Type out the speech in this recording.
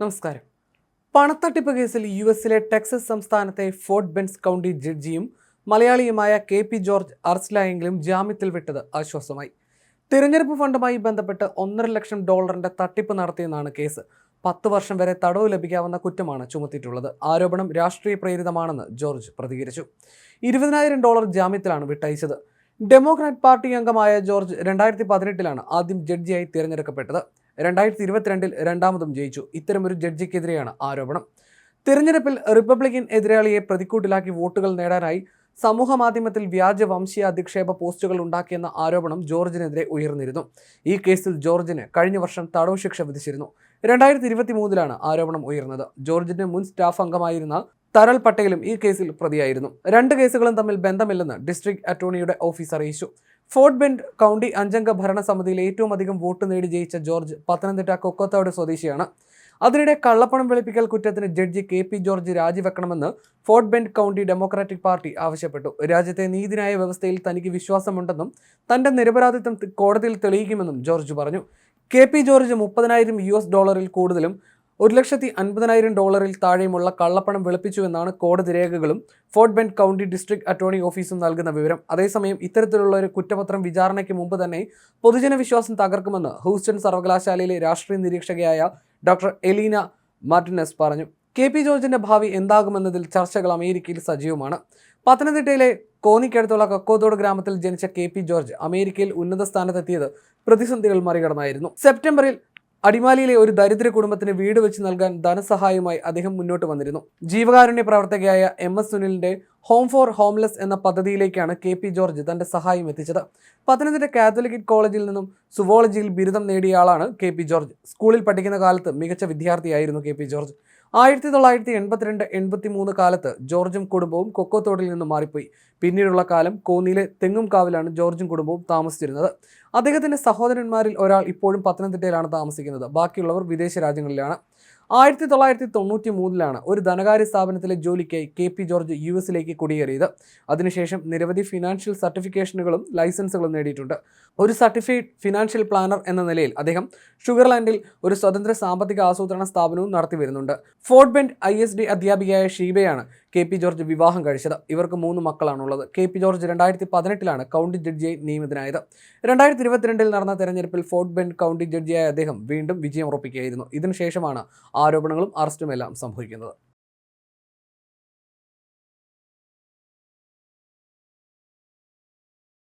നമസ്കാരം. പണത്തട്ടിപ്പ് കേസിൽ യു എസിലെ ടെക്സസ് സംസ്ഥാനത്തെ ഫോർട്ട് ബെൻസ് കൗണ്ടി ജഡ്ജിയും മലയാളിയുമായ കെ പി ജോർജ് അറസ്റ്റിലായെങ്കിലും ജാമ്യത്തിൽ വിട്ടത് ആശ്വാസമായി. തിരഞ്ഞെടുപ്പ് ഫണ്ടുമായി ബന്ധപ്പെട്ട് ഒന്നര ലക്ഷം ഡോളറിന്റെ തട്ടിപ്പ് നടത്തിയെന്നാണ് കേസ്. പത്ത് വർഷം വരെ തടവ് ലഭിക്കാവുന്ന കുറ്റമാണ് ചുമത്തിയിട്ടുള്ളത്. ആരോപണം രാഷ്ട്രീയ പ്രേരിതമാണെന്ന് ജോർജ് പ്രതികരിച്ചു. ഇരുപതിനായിരം ഡോളർ ജാമ്യത്തിലാണ് വിട്ടയച്ചത്. ഡെമോക്രാറ്റ് പാർട്ടി അംഗമായ ജോർജ് രണ്ടായിരത്തി പതിനെട്ടിലാണ് ആദ്യം ജഡ്ജിയായി തിരഞ്ഞെടുക്കപ്പെട്ടത്. രണ്ടായിരത്തി ഇരുപത്തിരണ്ടിൽ രണ്ടാമതും ജയിച്ചു. ഇത്തരമൊരു ജഡ്ജിക്കെതിരെയാണ് ആരോപണം. തിരഞ്ഞെടുപ്പിൽ റിപ്പബ്ലിക്കൻ എതിരാളിയെ പ്രതിക്കൂട്ടിലാക്കി വോട്ടുകൾ നേടാനായി സമൂഹ മാധ്യമത്തിൽ വ്യാജ വംശീയ അധിക്ഷേപ പോസ്റ്റുകൾ ഉണ്ടാക്കിയെന്ന ആരോപണം ജോർജിനെതിരെ ഉയർന്നിരുന്നു. ഈ കേസിൽ ജോർജിന് കഴിഞ്ഞ വർഷം തടവ് ശിക്ഷ വിധിച്ചിരുന്നു. രണ്ടായിരത്തി ഇരുപത്തി മൂന്നിലാണ് ആരോപണം ഉയർന്നത്. ജോർജിന്റെ മുൻ സ്റ്റാഫ് അംഗമായിരുന്ന തരൾ പട്ടേലും ഈ കേസിൽ പ്രതിയായിരുന്നു. രണ്ട് കേസുകളും തമ്മിൽ ബന്ധമില്ലെന്ന് ഡിസ്ട്രിക്ട് അറ്റോർണിയുടെ ഓഫീസ് അറിയിച്ചു. ഫോർട്ട് ബെൻഡ് കൗണ്ടി അഞ്ചംഗ ഭരണസമിതിയിൽ ഏറ്റവും അധികം വോട്ട് നേടി ജയിച്ച ജോർജ് പത്തനംതിട്ട കൊക്കത്തോട് സ്വദേശിയാണ്. അതിനിടെ കള്ളപ്പണം വെളുപ്പിക്കൽ കുറ്റത്തിന് judge K P George രാജിവെക്കണമെന്ന് Fort Bend County democratic party ആവശ്യപ്പെട്ടു. രാജ്യത്തെ നീതിന്യായ വ്യവസ്ഥയിൽ തനിക്ക് വിശ്വാസമുണ്ടെന്നും തന്റെ നിരപരാധിത്വം കോടതിയിൽ തെളിയിക്കുമെന്നും ജോർജ് പറഞ്ഞു. കെ പി ജോർജ് മുപ്പതിനായിരം യു എസ് ഡോളറിൽ കൂടുതലും ഒരു ലക്ഷത്തി അൻപതിനായിരം ഡോളറിൽ താഴെയുമുള്ള കള്ളപ്പണം വെളുപ്പിച്ചുവെന്നാണ് കോടതി രേഖകളും Fort Bend County district attorney ഓഫീസും നൽകുന്ന വിവരം. അതേസമയം ഇത്തരത്തിലുള്ള ഒരു കുറ്റപത്രം വിചാരണയ്ക്ക് മുമ്പ് തന്നെ പൊതുജന വിശ്വാസം തകർക്കുമെന്ന് ഹൂസ്റ്റൺ സർവകലാശാലയിലെ രാഷ്ട്രീയ നിരീക്ഷകയായ ഡോക്ടർ എലീന മാർട്ടിനസ് പറഞ്ഞു. കെ പി ജോർജിന്റെ ഭാവി എന്താകുമെന്നതിൽ ചർച്ചകൾ അമേരിക്കയിൽ സജീവമാണ്. പത്തനംതിട്ടയിലെ കോന്നിക്കടുത്തുള്ള കക്കോത്തോട് ഗ്രാമത്തിൽ ജനിച്ച കെ പി ജോർജ് അമേരിക്കയിൽ ഉന്നത സ്ഥാനത്തെത്തിയത് പ്രതിസന്ധികൾ മറികടന്നായിരുന്നു. സെപ്റ്റംബറിൽ അടിമാലിയിലെ ഒരു ദരിദ്ര കുടുംബത്തിന് വീട് വെച്ച് നൽകാൻ ധനസഹായവുമായി അദ്ദേഹം മുന്നോട്ട് വന്നിരുന്നു. ജീവകാരുണ്യ പ്രവർത്തകയായ എം എസ് സുനിലിന്റെ ഹോം ഫോർ ഹോംലെസ് എന്ന പദ്ധതിയിലേക്കാണ് കെ പി ജോർജ് തന്റെ സഹായം എത്തിച്ചത്. പത്തനംതിട്ട കാത്തലിക് കോളേജിൽ നിന്നും സുവോളജിയിൽ ബിരുദം നേടിയ ആളാണ് കെ പി ജോർജ്. സ്കൂളിൽ പഠിക്കുന്ന കാലത്ത് മികച്ച വിദ്യാർത്ഥിയായിരുന്നു കെ പി ജോർജ്. ആയിരത്തി തൊള്ളായിരത്തി എൺപത്തിരണ്ട് എൺപത്തി മൂന്ന് കാലത്ത് ജോർജും കുടുംബവും കൊക്കോത്തോടിൽ നിന്ന് മാറിപ്പോയി. പിന്നീടുള്ള കാലം കോന്നിയിലെ തെങ്ങുംകാവിലാണ് ജോർജും കുടുംബവും താമസിച്ചിരുന്നത്. അദ്ദേഹത്തിന്റെ സഹോദരന്മാരിൽ ഒരാൾ ഇപ്പോഴും പത്തനംതിട്ടയിലാണ് താമസിക്കുന്നത്. ബാക്കിയുള്ളവർ വിദേശ രാജ്യങ്ങളിലാണ്. ആയിരത്തി തൊള്ളായിരത്തി തൊണ്ണൂറ്റി മൂന്നിലാണ് ഒരു ധനകാര്യ സ്ഥാപനത്തിലെ ജോലിക്കായി കെ പി ജോർജ് യു എസിലേക്ക് കുടിയേറിയത്. അതിനുശേഷം നിരവധി ഫിനാൻഷ്യൽ സർട്ടിഫിക്കേഷനുകളും ലൈസൻസുകളും നേടിയിട്ടുണ്ട്. ഒരു സർട്ടിഫൈഡ് ഫിനാൻഷ്യൽ പ്ലാനർ എന്ന നിലയിൽ അദ്ദേഹം ഷുഗർലാൻഡിൽ ഒരു സ്വതന്ത്ര സാമ്പത്തിക ആസൂത്രണ സ്ഥാപനവും നടത്തി വരുന്നുണ്ട് Fort Bend I S D അധ്യാപികയായ ഷീബയാണ് കെ പി ജോർജ് വിവാഹം കഴിച്ചത്. ഇവർക്ക് മൂന്ന് മക്കളാണുള്ളത്. കെ പി ജോർജ് രണ്ടായിരത്തി പതിനെട്ടിലാണ് കൗണ്ടി ജഡ്ജിയായി നിയമിതനായത്. രണ്ടായിരത്തി ഇരുപത്തിരണ്ടിൽ നടന്ന തെരഞ്ഞെടുപ്പിൽ ഫോർട്ട് ബെൻഡ് കൗണ്ടി ജഡ്ജിയായ അദ്ദേഹം വീണ്ടും വിജയം ഉറപ്പിക്കുകയായിരുന്നു. ഇതിനുശേഷമാണ് ആരോപണങ്ങളും അറസ്റ്റുമെല്ലാം സംഭവിക്കുന്നത്.